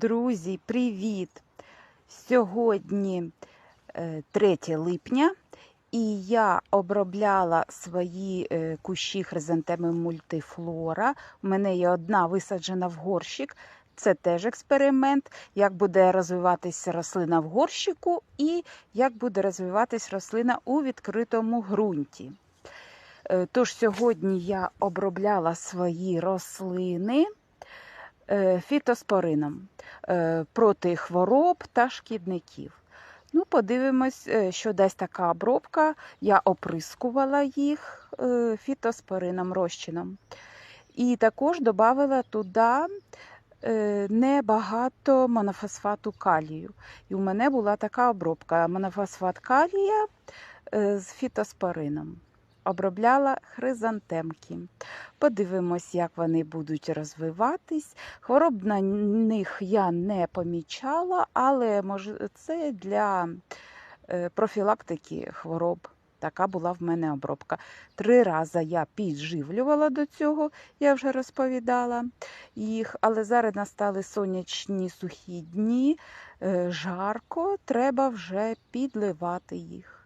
Друзі, привіт! Сьогодні е, 3 липня, і я обробляла свої е, кущі хризантеми мультифлора. У мене є одна висаджена в горщик. Це теж експеримент, як буде розвиватися рослина в горщику і як буде розвиватись рослина у відкритому ґрунті. Е, Тож сьогодні я обробляла свої рослини е, фітоспорином е, проти хвороб та шкідників. Ну, подивимось, е, що дасть така обробка. Я оприскувала їх е, фітоспорином розчином. І також додала туди е, небагато монофосфату калію. І у мене була така обробка: монофосфат калія е, з фітоспорином. Обробляла хризантемки. Подивимось, як вони будуть розвиватись. Хвороб на них я не помічала, але це для е, профілактики хвороб. Така була в мене обробка. Три рази я підживлювала до цього, я вже розповідала їх, але зараз настали сонячні сухі дні, е, жарко, треба вже підливати їх.